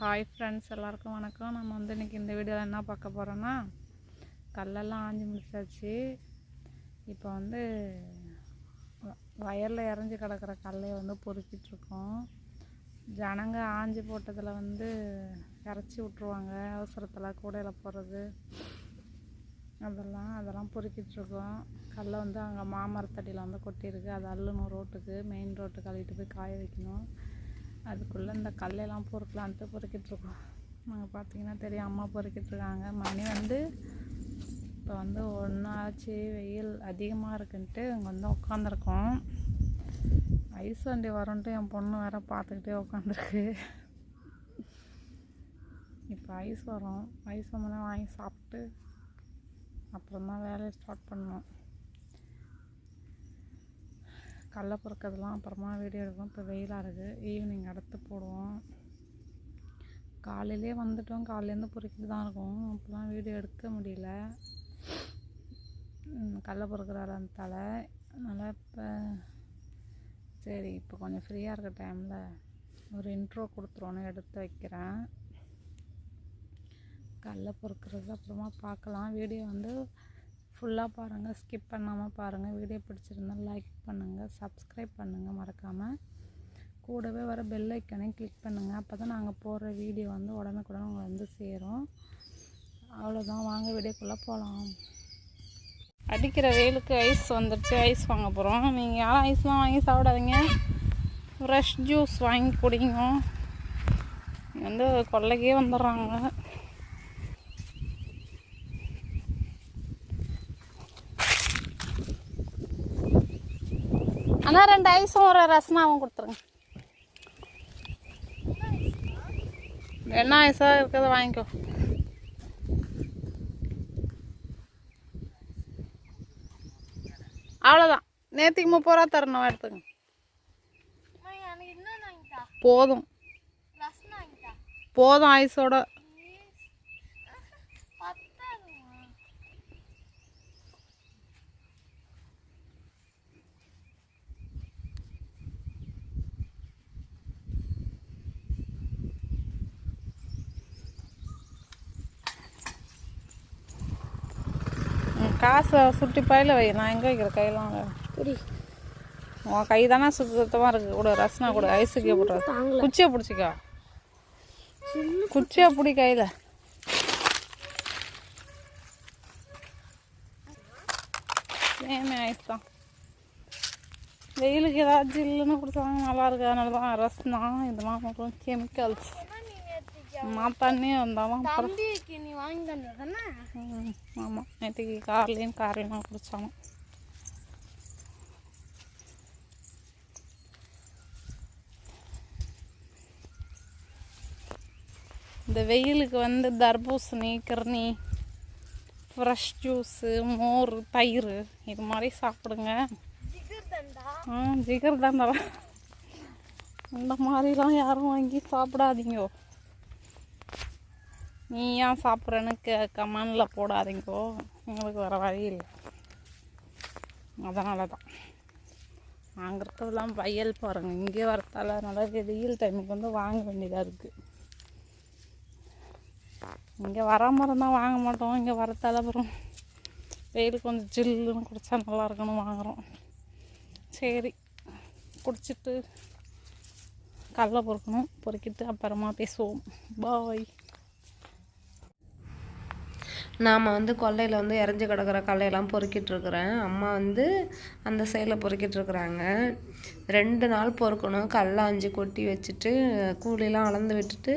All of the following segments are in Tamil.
ஹாய் ஃப்ரெண்ட்ஸ் எல்லாருக்கும் வணக்கம். நம்ம வந்து இன்றைக்கி இந்த வீடியோவில் என்ன பார்க்க போகிறோன்னா கல்லெல்லாம் ஆஞ்சி முடிச்சாச்சு. இப்போ வந்து வ- இறஞ்சி கிடக்கிற கல்லையை வந்து பொறுக்கிட்டுருக்கோம். ஜனங்க ஆஞ்சி போட்டதில் வந்து இறச்சி விட்ருவாங்க அவசரத்தில் கூடையில் போடுறது அதெல்லாம் அதெல்லாம் பொறுக்கிட்டுருக்கோம். கல்லை வந்து அங்கே மாமரத்தடியில் வந்து கொட்டியிருக்கு. அது அள்ளணும் ரோட்டுக்கு மெயின் ரோட்டுக்கு அள்ளிட்டு போய் காய வைக்கணும். அதுக்குள்ளே இந்த கல்லையெல்லாம் பொறுக்கலான்ட்டு பொறுக்கிட்டு இருக்கோம் நாங்கள் பார்த்தீங்கன்னா தெரியும் அம்மா பொறுக்கிட்டு இருக்காங்க மணி வந்து இப்போ வந்து ஒன்றாச்சு வெயில் அதிகமாக இருக்குன்ட்டு இங்கே வந்து உட்காந்துருக்கோம் ஐஸ் வண்டி வரும்ன்ட்டு என் பொண்ணு வேற பார்த்துக்கிட்டே உட்காந்துருக்கு இப்போ ஐஸ் வரும். ஐஸ் வந்தோடனே வாங்கி சாப்பிட்டு அப்புறம் தான் வேலையை ஸ்டார்ட் பண்ணோம் கடல பொறுக்கிறதுலாம் அப்புறமா வீடியோ எடுப்போம் இப்போ வெயிலாக இருக்குது ஈவினிங் அடுத்து போடுவோம். காலையிலே வந்துட்டோம். காலையிலேருந்து பொறுக்கிட்டு தான் இருக்கும். அப்போலாம் வீடியோ எடுக்க முடியல. ம், கடல பொறுக்கிற ஆரம்பத்தால் அதனால் இப்போ சரி இப்போ கொஞ்சம் ஃப்ரீயாக இருக்க டைமில் ஒரு இன்ட்ரோ கொடுத்துருவோன்னு எடுத்து வைக்கிறேன். கடல பொறுக்கிறது அப்புறமா பார்க்கலாம். வீடியோ வந்து ஃபுல்லாக பாருங்கள் ஸ்கிப் பண்ணாமல் பாருங்கள் வீடியோ பிடிச்சிருந்தா லைக் பண்ணுங்கள் சப்ஸ்கிரைப் பண்ணுங்கள் மறக்காமல் கூடவே வர பெல் ஐக்கனையும் கிளிக் பண்ணுங்கள் அப்போ தான் நாங்கள் போடுற வீடியோ வந்து உடனுக்குடன் உங்களை வந்து சேரும். அவ்வளோதான் வாங்க வீடியோக்குள்ளே போகலாம் அடிக்கிற வெயிலுக்கு ஐஸ் வந்துடுச்சு ஐஸ் வாங்க போகிறோம் நீங்கள் யாரும் ஐஸ்லாம் வாங்கி சாப்பிடாதீங்க. ஃப்ரெஷ் ஜூஸ் வாங்கி குடிங்க. வந்து கொல்லைக்கே வந்துடுறாங்க. அண்ணா ரெண்டு ஐஸும் ஒரு ரசனாவும் கொடுத்துருங்க. என்ன ஐஸாக இருக்கிறத வாங்கிக்கோ. அவ்வளோதான் நேற்றுக்கு முப்பது ரூபா தரணும் எடுத்துங்க போதும். போதும் ஐஸோட காசை சுட்டி பையில வை. நான் எங்கே வைக்கிற கையெல்லாம். புடி. உன் கை தானே சுத்தமாக இருக்குது கூட ரசனா கூட ஐஸுக்கே போட்டுற குச்சியை பிடிச்சிக்கோ. குச்சியை பிடி கையில். ஏமே ஐஸ் தான். வெயிலுக்கு ஏதாவது ஜில்லுன்னு கொடுத்தாங்க நல்லா இருக்கு. அதனால தான் தான் இதெல்லாம் கெமிக்கல்ஸ் நான் தண்ணி வந்தாலும் தம்பிக்கு நீ வாங்கி தந்ததானே ஆமாம் நேற்றுக்கு கார்லேயும் கார்லேயும் குடித்தாலும் இந்த வெயிலுக்கு வந்து தர்பூசணி கிர்னி ஃப்ரெஷ் ஜூஸு மோர் தயிர் இது மாதிரி சாப்பிடுங்க. தண்டா? ஆ ஜிகர் தரேன் இந்த மாதிரிலாம் யாரும் வாங்கி சாப்பிடாதீங்கோ. நீ ஏன் சாப்பிட்றேன்னு க கமெண்டில் போடாதீங்கோ. எங்களுக்கு வேறு வழி இல்லை. அதனால தான் வாங்குறதுலாம் வயல் பாருங்க. இங்கே வரத்தால நல்லா வெயில் டைமுக்கு வந்து வாங்க வேண்டியதாக இருக்குது இங்கே வர மரம் தான் வாங்க மாட்டோம். இங்கே வரத்தால அப்புறம் வெயில் கொஞ்சம் ஜில்லுன்னு குடித்தா நல்லா இருக்குன்னு வாங்குகிறோம் சரி. குடிச்சிட்டு கடலை பொறுக்கணும். பொறுக்கிட்டு அப்புறமா பேசுவோம். பாய் நாம் வந்து கொல்லையில் வந்து இறஞ்சி கிடக்கிற கல்லையெல்லாம் பொறுக்கிட்டுருக்குறேன் அம்மா வந்து அந்த சைடில் பொறுக்கிட்டு இருக்கிறாங்க. ரெண்டு நாள் பொறுக்கணும். கல்லை அஞ்சு கொட்டி வச்சுட்டு கூலிலாம் அளந்து விட்டுட்டு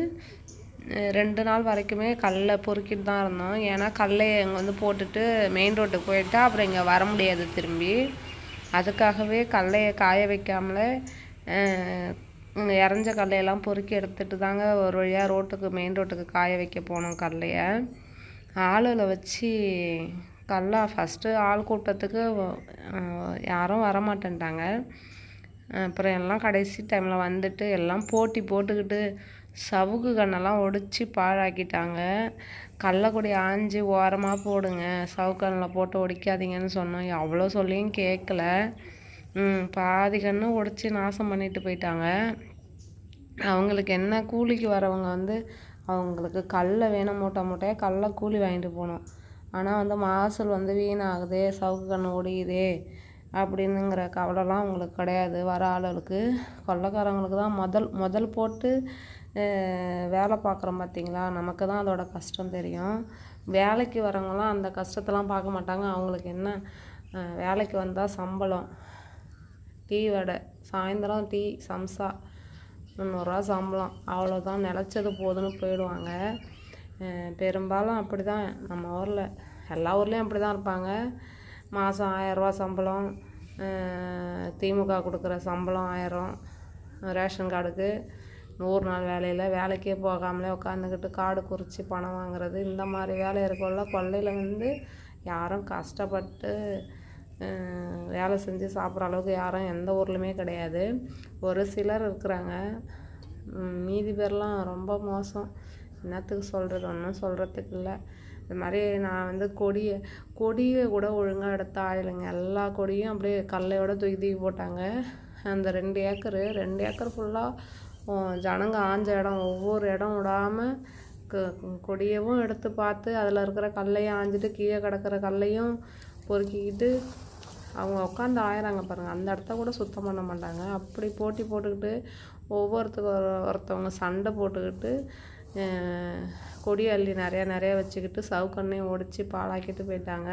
ரெண்டு நாள் வரைக்குமே கல்லை பொறுக்கிட்டு தான் இருந்தோம். ஏன்னா கல்லையை இங்கே வந்து போட்டுட்டு மெயின் ரோட்டுக்கு போயிட்டா அப்புறம் இங்கே வர முடியாது திரும்பி. அதுக்காகவே கல்லையை காய வைக்காமலே இறஞ்ச கல்லையெல்லாம் பொறுக்கி எடுத்துகிட்டு தாங்க ஒரு வழியாக ரோட்டுக்கு மெயின் ரோட்டுக்கு காய வைக்க போனோம் கல்லையை. ஆளுகளை வச்சு கல்லா ஃபஸ்ட்டு ஆள் கூட்டத்துக்கு யாரும் வரமாட்டேன்ட்டாங்க. அப்புறம் எல்லாம் கடைசி டைமில் வந்துட்டு எல்லாம் போட்டி போட்டுக்கிட்டு சவுக்கு கண்ணெல்லாம் ஒடிச்சு பாழாக்கிட்டாங்க. கள்ளக்குடி ஆஞ்சி ஓரமாக போடுங்க சவுக்கண்ணில் போட்டு ஒடிக்காதீங்கன்னு சொன்னோம். அவ்வளோ சொல்லியும் கேட்கல பாதி கன்று ஒடிச்சு நாசம் பண்ணிட்டு போயிட்டாங்க. அவங்களுக்கு என்ன கூலிக்கு வரவங்க வந்து அவங்களுக்கு கடல வேணும் மூட்டை மூட்டையாக கடல கூலி வாங்கிட்டு போகணும். ஆனால் வந்து மகசூல் வந்து வீணாகுதே சவுக்கு கன்று ஒடியுதே அப்படின்னுங்கிற கவலைலாம் அவங்களுக்கு கிடையாது. வர ஆளுகளுக்கு கொள்ளைக்காரங்களுக்கு தான் முதல் முதல் போட்டு வேலை பார்க்குறோம் பார்த்தீங்களா? நமக்கு தான் அதோட கஷ்டம் தெரியும். வேலைக்கு வரவங்களாம் அந்த கஷ்டத்தெல்லாம் பார்க்க மாட்டாங்க. அவங்களுக்கு என்ன வேலைக்கு வந்தால் சம்பளம் டீ வடை சாயந்தரம் டீ சம்சா முந்நூறுரூவா சம்பளம். அவ்வளோதான் நிலச்சது போதுன்னு போயிடுவாங்க. பெரும்பாலும் அப்படி தான் நம்ம ஊரில் எல்லா ஊர்லேயும் அப்படி தான் இருப்பாங்க மாதம் ஆயரூவா சம்பளம் திமுக கொடுக்குற சம்பளம் ஆயிரம் ரேஷன் கார்டுக்கு நூறு நாள் வேலையில் வேலைக்கே போகாமலே உட்காந்துக்கிட்டு காடு குறித்து பணம் வாங்குறது இந்த மாதிரி வேலை இருக்கல கொள்ளையில் வந்து யாரும் கஷ்டப்பட்டு வேலை செஞ்சு சாப்பிட்ற அளவுக்கு யாரும் எந்த ஊர்லேயுமே கிடையாது. ஒரு சிலர் இருக்கிறாங்க. மீதி பேர்லாம் ரொம்ப மோசம். என்னத்துக்கு சொல்கிறது ஒன்றும் சொல்கிறதுக்கு இல்லை. இது மாதிரி நான் வந்து கொடியை கொடியை கூட ஒழுங்காக எடுத்து ஆயிடுங்க எல்லா கொடியும் அப்படியே கல்லையோட தூக்கி தூக்கி போட்டாங்க. அந்த ரெண்டு ஏக்கரு ரெண்டு ஏக்கர் ஃபுல்லாக ஜனங்க ஆஞ்ச இடம். ஒவ்வொரு இடம் விடாமல் கொடியவும் எடுத்து பார்த்து அதில் இருக்கிற கல்லையும் ஆஞ்சிட்டு கீழே கிடக்கிற கல்லையும் பொறுக்கிக்கிட்டு அவங்க உட்காந்து ஆயிறாங்க பாருங்கள் அந்த இடத்த கூட சுத்தம் பண்ண மாட்டாங்க. அப்படி போட்டி போட்டுக்கிட்டு ஒவ்வொருத்தருக்கு ஒருத்தவங்க சண்டை போட்டுக்கிட்டு கொடி அள்ளி நிறையா நிறையா வச்சுக்கிட்டு சவுக்கண்ணையும் ஒடிச்சு பாழாக்கிட்டு போயிட்டாங்க.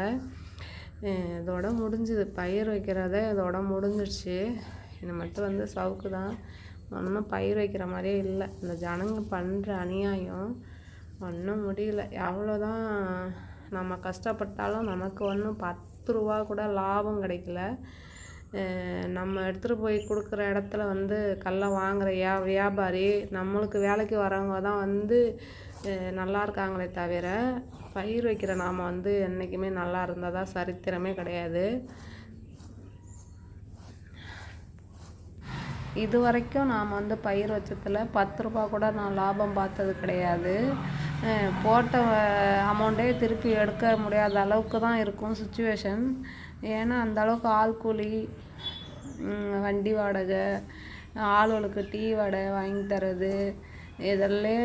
இதோட முடிஞ்சுது. பயிர் வைக்கிறதே இதோட முடிஞ்சிடுச்சு. இது மட்டும் வந்து சவுக்கு தான். ஒன்றும் பயிர் வைக்கிற மாதிரியே இல்லை. இந்த ஜனங்க பண்ணுற அநியாயம் ஒன்றும் முடியல. எவ்வளோதான் நம்ம கஷ்டப்பட்டாலும் நமக்கு ஒன்றும் பத் பத்து ரூபா கூட லாபம் கிடைக்கல. நம்ம எடுத்துகிட்டு போய் கொடுக்குற இடத்துல வந்து கல்லை வாங்குகிற வியா வியாபாரி நம்மளுக்கு வேலைக்கு வரவங்க தான் வந்து நல்லா இருக்காங்களே தவிர பயிர் வைக்கிற நாம் வந்து என்றைக்குமே நல்லா இருந்ததா சரித்திரமே கிடையாது. இது வரைக்கும் நாம் வந்து பயிர் வச்சதில் பத்து ரூபா கூட நான் லாபம் பார்த்தது கிடையாது. போட்ட அமௌண்ட்டே திருப்பி எடுக்க முடியாத அளவுக்கு தான் இருக்கும் சுச்சுவேஷன் ஏன்னா அந்த அளவுக்கு ஆள் கூலி வண்டி வாடகை ஆளுகளுக்கு டீ வடை வாங்கி தர்றது இதிலே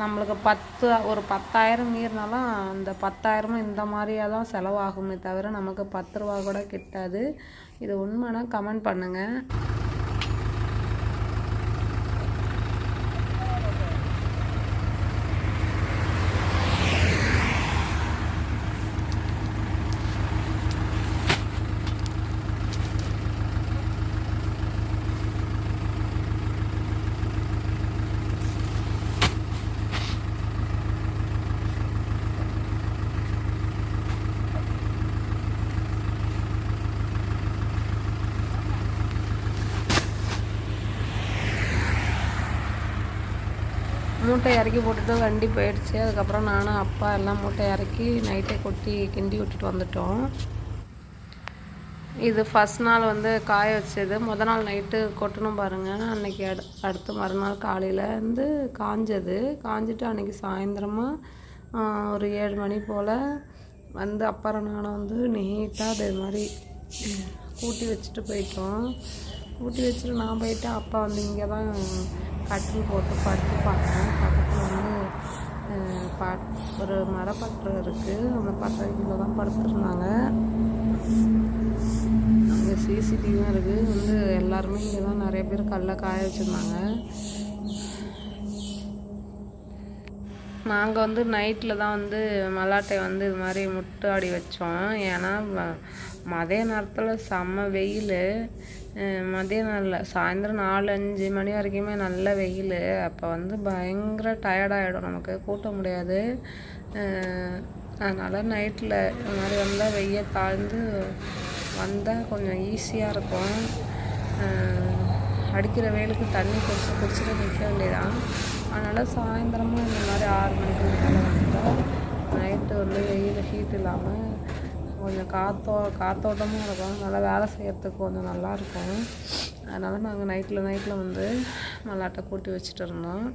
நம்மளுக்கு பத்து ஒரு பத்தாயிரம் மீறினாலும் அந்த பத்தாயிரமும் இந்த மாதிரியாக தான் செலவாகுமே தவிர நமக்கு பத்து ரூபா கூட கிட்டாது. இது உண்மைனா கமெண்ட் பண்ணுங்கள் மூட்டை இறக்கி போட்டுட்டு வண்டி போயிடுச்சு. அதுக்கப்புறம் நானும் அப்பா எல்லாம் மூட்டை இறக்கி நைட்டே கொட்டி கிண்டி விட்டுட்டு வந்துட்டோம். இது ஃபஸ்ட் நாள் வந்து காய வச்சது. முத நாள் நைட்டு கொட்டணும் பாருங்கள் அன்னைக்கு அடு அடுத்த மறுநாள் காலையில் வந்து காஞ்சது. காஞ்சிட்டு அன்னைக்கு சாயந்தரமாக ஒரு ஏழு மணி போல் வந்து அப்புறம் நானும் வந்து நீட்டாக அதே மாதிரி கூட்டி வச்சுட்டு போயிட்டோம். ஊட்டி வச்சுட்டு நான் போயிட்டேன் அப்பா வந்து இங்கே தான் கட்டில் போட்டு படுத்து பார்த்தேன் பக்கத்தில் வந்து பட் ஒரு மரப்பட்டு இருக்குது அந்த பட்டறைக்குள்ளே தான் படுத்துருந்தாங்க. அங்கே சிசிடிவியும் இருக்குது வந்து எல்லாருமே இங்கே தான் நிறைய பேர் கல்ல காய வச்சுருந்தாங்க. நாங்கள் வந்து நைட்டில் தான் வந்து மல்லாட்டை வந்து இது மாதிரி முட்டு ஆடி வச்சோம். ஏன்னா மதிய நேரத்தில் செம்ம வெயில். மதிய நேரில் சாயந்தரம் நாலு அஞ்சு மணி வரைக்குமே நல்ல வெயில். அப்போ வந்து பயங்கர டயர்டாகிடும் நமக்கு கூட்ட முடியாது. அதனால் நைட்டில் இந்த மாதிரி வந்தால் வெய்ய தாழ்ந்து வந்தால் கொஞ்சம் ஈஸியாக இருக்கும். அடிக்கிற வெயிலுக்கு தண்ணி குடிச்சு குடிச்சிட்டு நிற்க வேண்டியதான் அதனால் சாயந்தரமும் இந்த மாதிரி ஆறு மணிக்கு மேலே வந்தால் நைட்டு வந்து வெயில் ஹீட் இல்லாமல் கொஞ்சம் காத்தோ காத்தோட்டமும் இருக்கும். நல்லா வேலை செய்கிறதுக்கு கொஞ்சம் நல்லா இருக்கும். அதனால் நாங்கள் நைட்டில் நைட்டில் வந்து மல்லாட்டை கூட்டி வச்சுட்டு இருந்தோம்.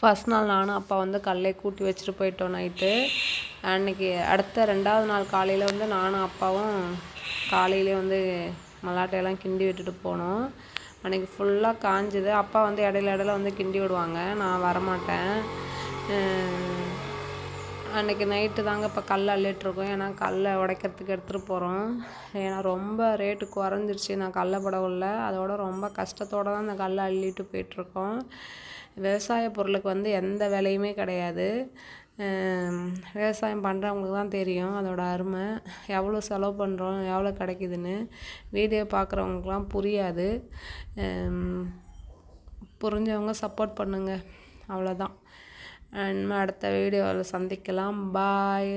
ஃபஸ்ட் நாள் நானும் அப்பா வந்து கல்லே கூட்டி வச்சுட்டு போயிட்டோம் நைட்டு அன்னைக்கு அடுத்த ரெண்டாவது நாள் காலையில் வந்து நானும் அப்பாவும் காலையிலே வந்து மல்லாட்டையெல்லாம் கிண்டி விட்டுட்டு போனோம். அன்னைக்கு ஃபுல்லாக காஞ்சுது. அப்பா வந்து இடையில இடையில வந்து கிண்டி விடுவாங்க. நான் வரமாட்டேன். அன்றைக்கி அன்னைக்கு நைட்டு தாங்க இப்போ கல் அள்ளிட்டுருக்கோம் ஏன்னா கல்லை உடைக்கிறதுக்கு எடுத்துகிட்டு போகிறோம் ஏன்னா ரொம்ப ரேட்டு குறைஞ்சிருச்சு. நான் கல்லை படவில்ல. அதோட ரொம்ப கஷ்டத்தோடு தான் அந்த கல்லை அள்ளிட்டு போயிட்டுருக்கோம் விவசாய பொருளுக்கு வந்து எந்த விலையுமே கிடையாது. விவசாயம் பண்ணுறவங்களுக்கு தான் தெரியும் அதோட அருமை. எவ்வளோ செலவு பண்ணுறோம் எவ்வளோ கிடைக்குதுன்னு வீடியோ பார்க்குறவங்களுக்குலாம் புரியாது. புரிஞ்சவங்க சப்போர்ட் பண்ணுங்கள் அவ்வளோதான். இனிமேல் அடுத்த வீடியோவில் சந்திக்கலாம். பாய்